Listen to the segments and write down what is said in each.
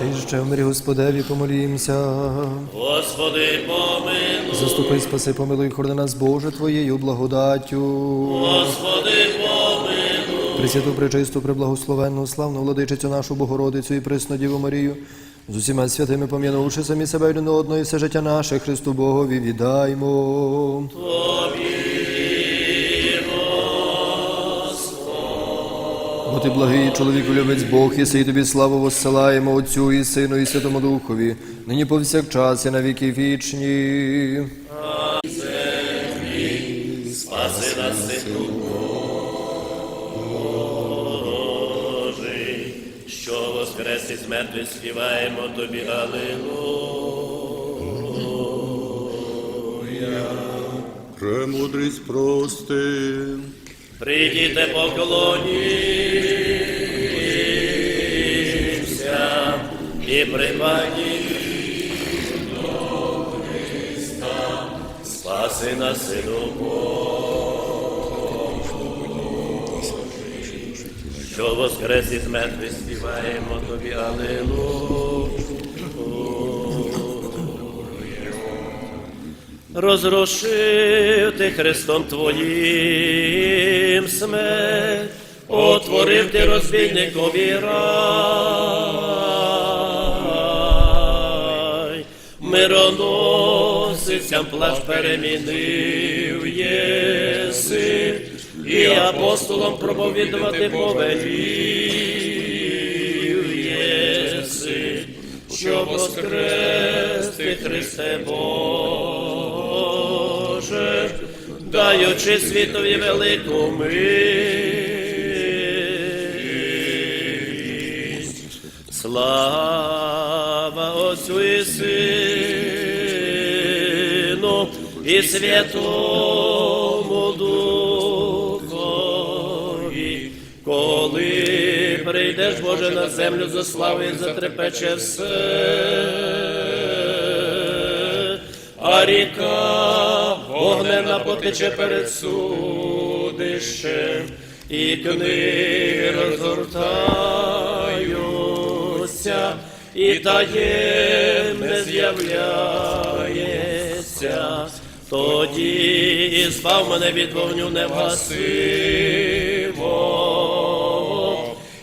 Ще ще в мирі Господеві помолімся. Господи, помилуй, Заступи, спаси, помилуй, хорди нас, Боже, Твоєю благодаттю. Господи, помилуй, Пресвяту, пречисту, преблагословенну, славну владичицю нашу Богородицю і присну Діву Марію, з усіма святими пом'янувши самі себе один одного, і все життя наше Христу Богові віддаймо. Ти благий чоловіку любець Бог, і сей тобі славу воссилаємо Отцю і Сину, і Святому Духові, нині повсякчас і на віки вічні. спаси нас, Божий, що воскрес із мертвих співаємо тобі, Аллилуйя. Премудрість прости, Прийдіте поклонімся і припадіть до Христа, спаси нас, Сину Божий, що воскрес із мертвих співаємо тобі, Аллилуйя. Розрошив ти Христом Твоїм смерть, отворив ти розбійникові рай, мироносицям плащ перемінив єси, і апостолом проповідувати повелів єси, що воскрес Христе Боже, даючи світові велику милість. Слава Отцю і Сину і Святому Духові, коли прийдеш, Боже, на землю за славу і затрепече все, а ріка огнена потече перед судищем, і книги розгортаються, і таємне з'являється. Тоді і спав мене від вогню невгасимо,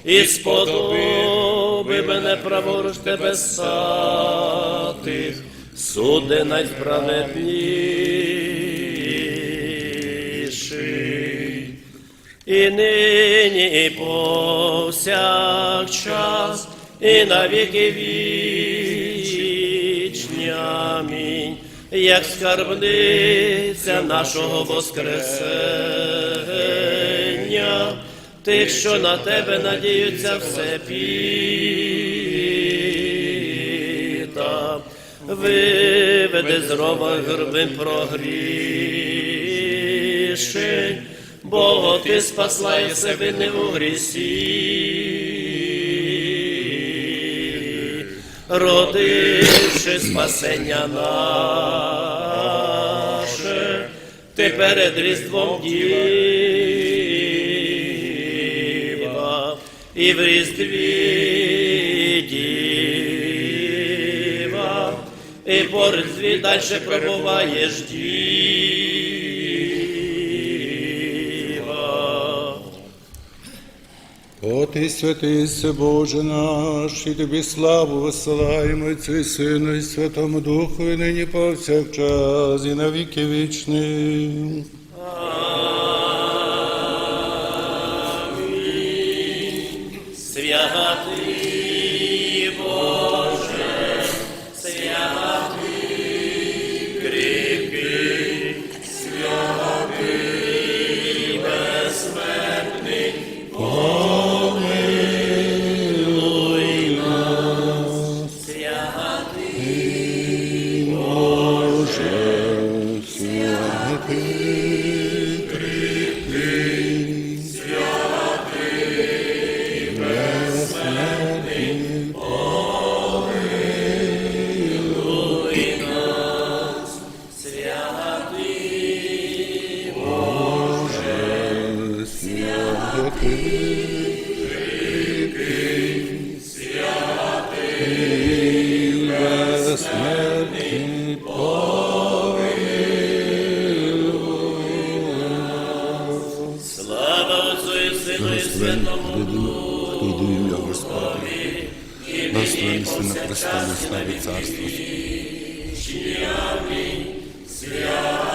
і сподоби мене праворуч тебе статих, суди найсправедливіший. І нині, і повсякчас, і на віки вічні. Амінь. Як скарбниця нашого Воскресення, тих, що на тебе надіються все піта, виведи з рова горбин прогрішень, бо ти спасла і себе не у грісі, родивши спасення наше, ти перед різдвом діва, і в різдві діва, і по різдві дальше пробуваєш діва. О ти святий се Боже наш, і тобі славу висилаємо Отцю Сину і Святому Духу, і нині повсякчас, і на віки вічні. Сину і Святому Хто йде в ім'я Господи, благословений Син на престолі слави царства. святий.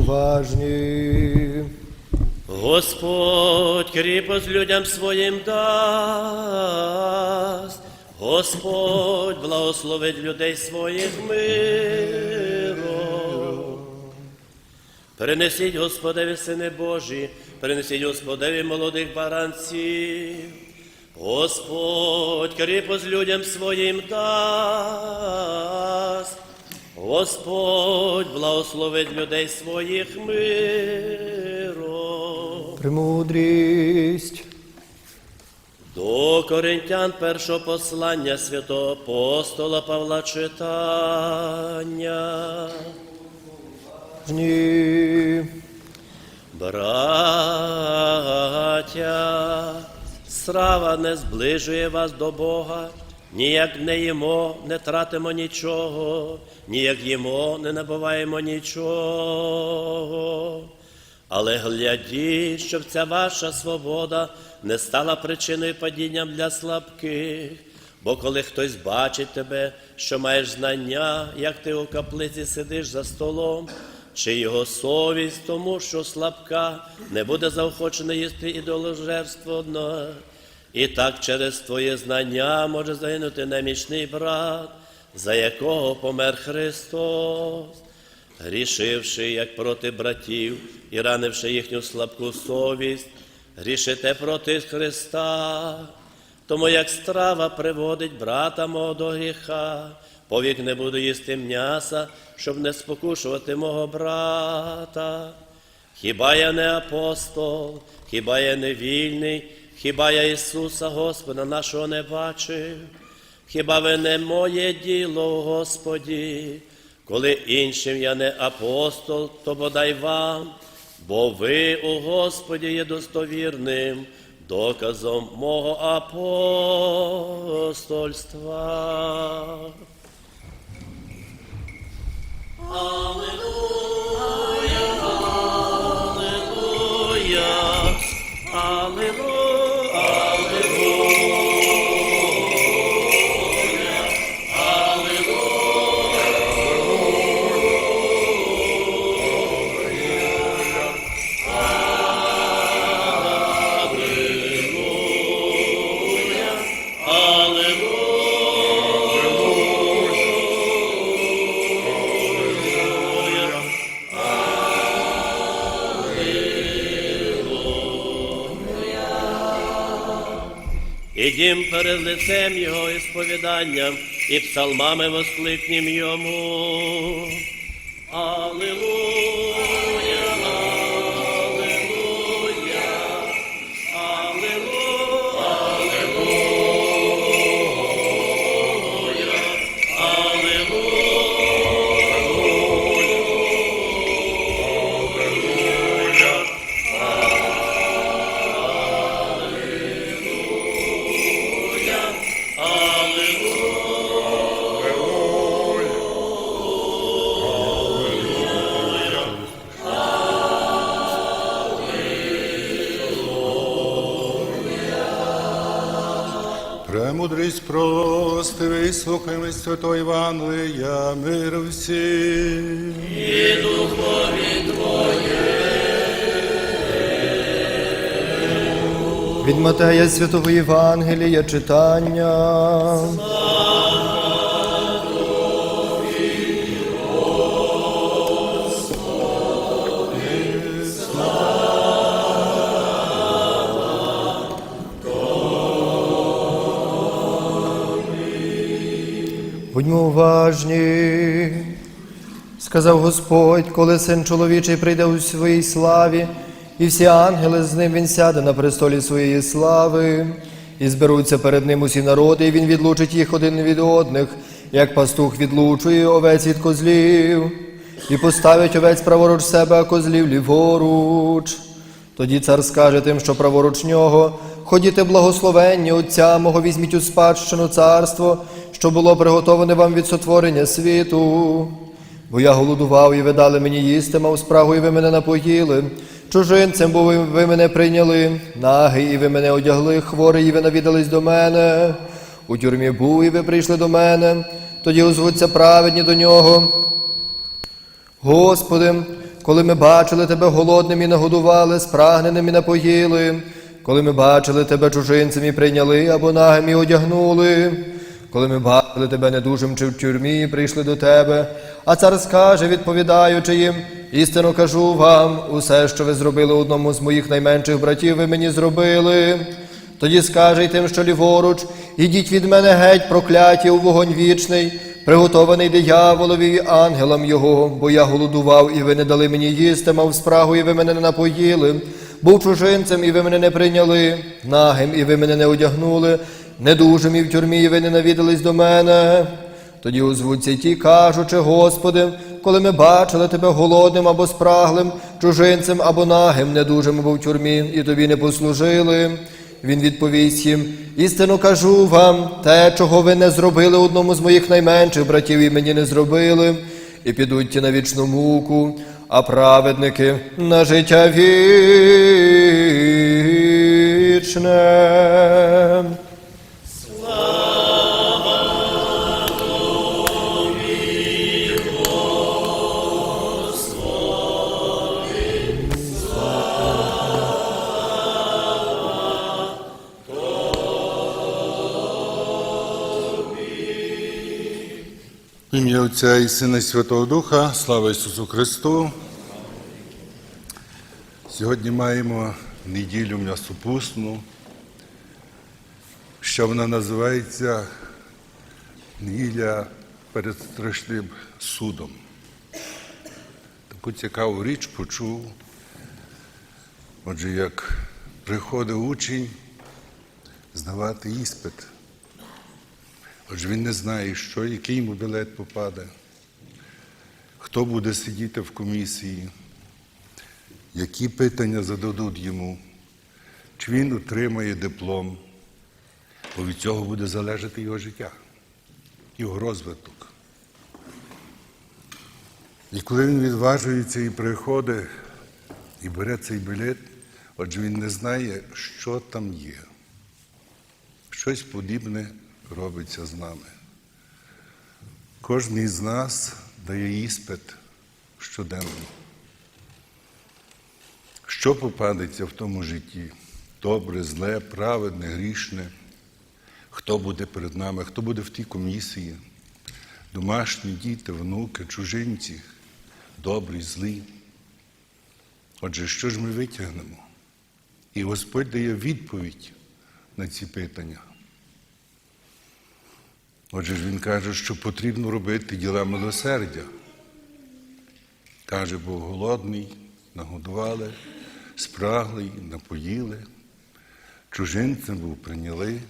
Уважні. Господь кріпость людям своїм дасть, Господь благословить людей своїх миром. Принесіть Господеві сини Божі, принесіть Господеві молодих баранців. Господь кріпость людям своїм дасть, Господь благословить людей своїх миром. Премудрість. До Коринтян першого послання святого апостола Павла читання. Ні. Браття, страва не зближує вас до Бога, ніяк не їмо, не тратимо нічого, ніяк їмо, не набуваємо нічого. Але глядіть, щоб ця ваша свобода не стала причиною падіння для слабких. Бо коли хтось бачить тебе, що маєш знання, як ти у каплиці сидиш за столом, чи його совість, тому що слабка, не буде заохочена їсти ідоложерство одно. І так через твоє знання може загинути немічний брат, за якого помер Христос грішивши, як проти братів, і ранивши їхню слабку совість, грішите проти Христа. Тому як страва приводить брата мого до гріха, повік не буду їсти м'яса, щоб не спокушувати мого брата. Хіба я не апостол, хіба я не вільний, хіба я Ісуса Господа нашого не бачив? Хіба ви не моє діло, Господі? Коли іншим я не апостол, то бодай вам, бо ви у Господі є достовірним доказом мого апостольства. Аллилуйя, Аллилуйя, Ідім перед лицем Його і сповіданням, і псалмами воскликнім Йому. Аллилуйя, вислухаймо Святого Євангелія, мир всім. і духові Від Матея Святого Євангелія читання. Будьмо уважні. Сказав Господь, коли син чоловічий прийде у своїй славі, і всі ангели з ним він сяде на престолі своєї слави, і зберуться перед ним усі народи, і він відлучить їх один від одних, як пастух відлучує овець від козлів, і поставить овець праворуч себе, а козлів ліворуч. Тоді цар скаже тим, що праворуч нього, ходіте благословенні Отця мого, візьміть у спадщину царство, що було приготоване вам від сотворення світу. Бо я голодував, і ви дали мені їсти, мав спрагу, і ви мене напоїли. Чужинцем і ви мене прийняли, нагий, і ви мене одягли, хворий, і ви навідались до мене. У тюрмі був, і ви прийшли до мене, тоді озвуться праведні до нього. Господи, коли ми бачили Тебе голодним і нагодували, спрагненим і напоїли, коли ми бачили Тебе чужинцем і прийняли, або нагим і одягнули, коли ми бачили Тебе недужим чи в тюрмі, і прийшли до Тебе, а цар скаже, відповідаючи їм, істину кажу вам, усе, що ви зробили одному з моїх найменших братів, ви мені зробили. Тоді скаже й тим, що ліворуч, ідіть від мене геть, прокляті у вогонь вічний, приготований дияволові і ангелам його, бо я голодував, і ви не дали мені їсти, мав спрагу, і ви мене не напоїли, був чужинцем, і ви мене не прийняли, нагим, і ви мене не одягнули, недужим і в тюрмі, і ви не навідались до мене. Тоді озвуться й ті, кажучи, Господи, коли ми бачили Тебе голодним або спраглим, чужинцем або нагим, недужим або в тюрмі, і тобі не послужили. Він відповість їм: істину кажу вам, те, чого ви не зробили одному з моїх найменших братів, і мені не зробили, і підуть ті на вічну муку, а праведники на життя вічне. В ім'я Отця і Сина Святого Духа, слава Ісусу Христу. Сьогодні маємо неділю м'ясопусну, що вона називається неділя перед страшним судом. Таку цікаву річ почув. Отже, як приходить учень здавати іспит. Отже, він не знає, що, який йому білет попаде, хто буде сидіти в комісії, які питання зададуть йому, чи він отримає диплом, бо від цього буде залежати його життя, його розвиток. І коли він відважується і приходить, і бере цей білет, отже, він не знає, що там є. Щось подібне робиться з нами. Кожен із нас дає іспит щоденно. Що попадеться в тому житті? Добре, зле, праведне, грішне. Хто буде перед нами, хто буде в тій комісії? Домашні діти, внуки, чужинці, добрі, злі. Отже, що ж ми витягнемо? І Господь дає відповідь на ці питання. Отже ж він каже, що потрібно робити діла милосердя. Каже, був голодний, нагодували, спраглий, напоїли, чужинцем був прийняли,